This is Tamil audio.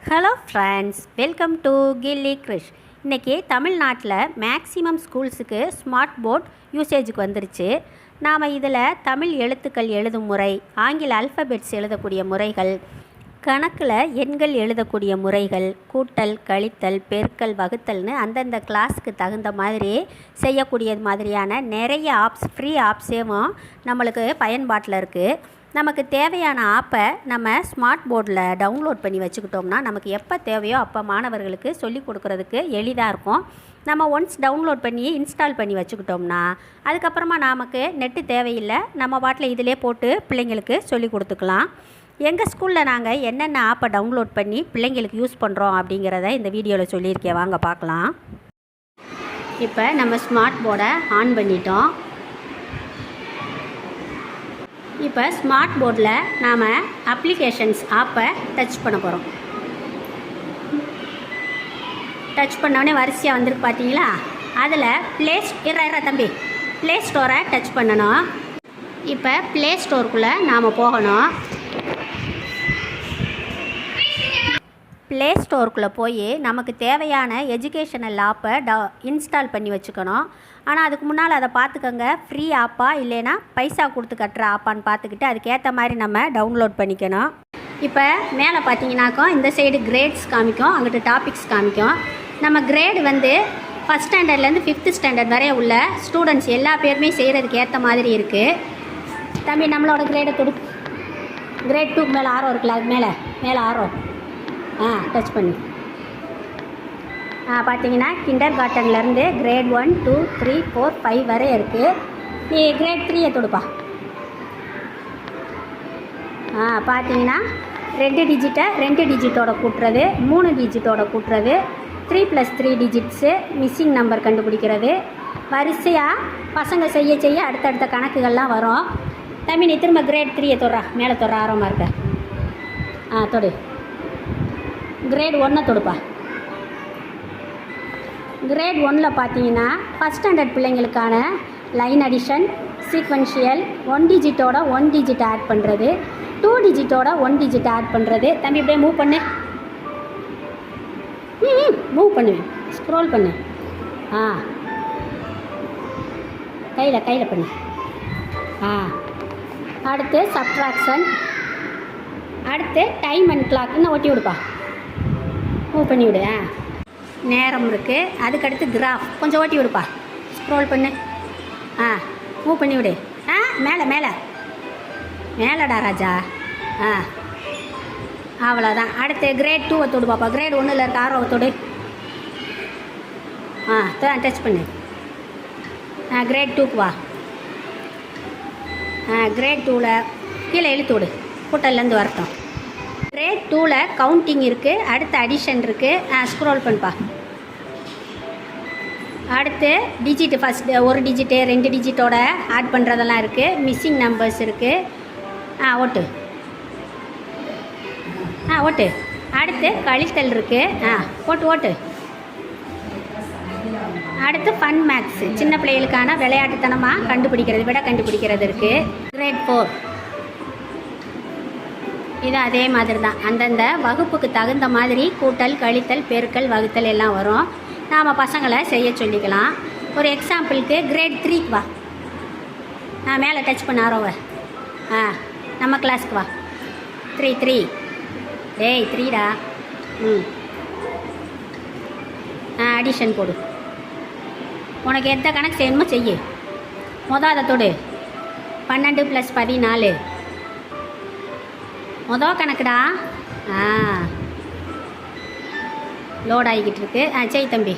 Hello friends welcome to Gilli Krish இன்றைக்கி தமிழ்நாட்டில் மேக்ஸிமம் ஸ்கூல்ஸுக்கு ஸ்மார்ட் போர்ட் யூசேஜுக்கு வந்துருச்சு. நாம் இதில் தமிழ் எழுத்துக்கள் எழுதும் முறை ஆங்கில அல்ஃபபெட்ஸ் எழுதக்கூடிய முறைகள் கணக்கில் எண்கள் எழுதக்கூடிய முறைகள் கூட்டல் கழித்தல் பெருக்கல் வகுத்தல்னு அந்தந்த கிளாஸுக்கு தகுந்த மாதிரி செய்யக்கூடிய மாதிரியான நிறைய ஆப்ஸ் ஃப்ரீ ஆப்ஸேவும் நம்மளுக்கு பயன்பாட்டில் இருக்குது நமக்கு தேவையான ஆப்பை நம்ம ஸ்மார்ட் போர்டில் டவுன்லோட் பண்ணி வச்சுக்கிட்டோம்னா நமக்கு எப்போ தேவையோ அப்போ மாணவர்களுக்கு சொல்லிக் கொடுக்குறதுக்கு எளிதாக இருக்கும். நம்ம ஒன்ஸ் டவுன்லோட் பண்ணி இன்ஸ்டால் பண்ணி வச்சுக்கிட்டோம்னா அதுக்கப்புறமா நமக்கு நெட்டு தேவையில்லை. நம்ம பாட்டில் இதிலே போட்டு பிள்ளைங்களுக்கு சொல்லி கொடுத்துக்கலாம். எங்கள் ஸ்கூலில் நாங்கள் என்னென்ன ஆப்பை டவுன்லோட் பண்ணி பிள்ளைங்களுக்கு யூஸ் பண்ணுறோம் அப்படிங்கிறத இந்த வீடியோவில் சொல்லியிருக்கேன். வாங்க பார்க்கலாம். இப்போ நம்ம ஸ்மார்ட் போர்டை ஆன் பண்ணிட்டோம். இப்போ ஸ்மார்ட் போர்டில் நாம் அப்ளிகேஷன்ஸ் ஆப்பை டச் பண்ண போகிறோம் டச் பண்ணோடனே வரிசையாக வந்திருக்கு பார்த்தீங்களா? அதில் ப்ளே இற இற தம்பி. ப்ளே ஸ்டோரை டச் பண்ணணும். இப்போ ப்ளே ஸ்டோருக்குள்ளே நாம் போகணும். ப்ளே ஸ்டோருக்குள்ளே போய் நமக்கு தேவையான எஜுகேஷனல் ஆப்பை ட இன்ஸ்டால் பண்ணி வச்சுக்கணும். ஆனால் அதுக்கு முன்னால் அதை பார்த்துக்கோங்க ஃப்ரீ ஆப்பா இல்லைன்னா பைசா கொடுத்து கட்டுற ஆப்பான்னு பார்த்துக்கிட்டு அதுக்கேற்ற மாதிரி நம்ம டவுன்லோட் பண்ணிக்கணும். இப்போ மேலே பார்த்தீங்கன்னாக்கோ இந்த சைடு கிரேட்ஸ் காமிக்கும் அங்கிட்ட டாபிக்ஸ் காமிக்கும். நம்ம கிரேடு வந்து ஃபஸ்ட் ஸ்டாண்டர்ட்லேருந்து ஃபிஃப்த்து ஸ்டாண்டர்ட் வரைய உள்ள ஸ்டூடெண்ட்ஸ் எல்லா பேருமே செய்கிறதுக்கு ஏற்ற மாதிரி இருக்குது தம்பி நம்மளோட கிரேடை கொடு கிரேட் டூக்கு மேலே ஆர்வம் இருக்குல்ல அது மேலே மேலே ஆர்வம். ஆ டச் பண்ணி. ஆ பார்த்தீங்கன்னா கிண்டர் கார்ட்டன்லேருந்து grade one two three four five வரை இருக்குது நீ கிரேட் த்ரீயை தொடுப்பா. ஆ பார்த்தீங்கன்னா ரெண்டு டிஜிட்டை ரெண்டு டிஜிட்டோட கூட்டுறது மூணு டிஜிட்டோட கூட்டுறது three plus three digits missing number கண்டுபிடிக்கிறது. வரிசையாக பசங்க செய்ய செய்ய அடுத்தடுத்த கணக்குகள்லாம் வரும். தம்பி நீ திரும்ப கிரேட் த்ரீயை தொடுறா. மேலே தொடுற ஆர்வமாக இருக்க. ஆ தொடு. கிரேட் ஒன்றை தொடுப்பா. கிரேட் ஒன்னில் பார்த்தீங்கன்னா ஃபஸ்ட் ஸ்டாண்டர்ட் பிள்ளைங்களுக்கான லைன் அடிஷன் சீக்வன்ஷியல் ஒன் டிஜிட்டோட ஒன் டிஜிட் ஆட் பண்ணுறது டூ டிஜிட்டோட ஒன் டிஜிட் ஆட் பண்ணுறது தம்பி இப்படியே மூவ் பண்ணு. ம் மூவ் பண்ணுவேன் ஸ்க்ரோல் பண்ணு. ஆ. கையில் கையில் பண்ணு. ஆ. அடுத்து சப்ட்ராக்ஷன் அடுத்து டைம் அண்ட் கிளாக்னு ஒட்டி விடுப்பா. மூவ் பண்ணி விடு. ஆ நேரம் இருக்குது அதுக்கடுத்து கிராஃப் கொஞ்சம் ஓட்டி விடுப்பா. ஸ்க்ரோல் பண்ணு. ஆ மூவ் பண்ணி விடு. ஆ மேலே மேலே. மேலடா ராஜா. ஆ அவ்வளோதான் அடுத்து கிரேட் டூவை தொடு பாப்பா. கிரேட் ஒன்றில் இருக்க ஆரோவை தொடு. ஆ டச் பண்ணு. ஆ கிரேட் டூக்கு வா. ஆ கிரேட் டூவில் கீழே இழுத்து விடு. கூட்டல்லேருந்து வரட்டும். டூவில் கவுண்டிங் இருக்குது அடுத்து அடிஷன் இருக்குது ஸ்க்ரோல் பண்ணுப்பா. அடுத்து டிஜிட்டு ஃபஸ்ட்டு ஒரு டிஜிட்டு ரெண்டு டிஜிட்டோட ஆட் பண்ணுறதெல்லாம் இருக்குது மிஸ்ஸிங் நம்பர்ஸ் இருக்குது ஆ ஓட்டு. ஆ ஓட்டு. அடுத்து கழித்தல் இருக்குது ஆ ஓட்டு ஓட்டு. அடுத்து ஃபன் மேக்ஸ் சின்ன பிள்ளைகளுக்கான விளையாட்டுத்தனமாக கண்டுபிடிக்கிறது விட கண்டுபிடிக்கிறது இருக்குது கிரேட் ஃபோர் இது அதே மாதிரி தான் அந்தந்த வகுப்புக்கு தகுந்த மாதிரி கூட்டல் கழித்தல் பெருக்கல் வகுத்தல் எல்லாம் வரும். நாம் பசங்களை செய்ய சொல்லிக்கலாம். ஒரு எக்ஸாம்பிளுக்கு கிரேட் த்ரீக்கு வா. நான் மேலே டச் பண்ண ஆரோவ ஆ நம்ம கிளாஸ்க்கு வா. த்ரீ த்ரீ டேய் த்ரீடா ம். ஆ அடிஷன் போடு. உனக்கு எந்த கணக்கு செய்யணுமோ செய்யு. மொதல் அதை தொடு. பன்னெண்டு ப்ளஸ் பதினாலு. மொதல் கணக்குடா. ஆ. லோட் ஆகிக்கிட்டு இருக்கு. ஆ செய் தம்பி.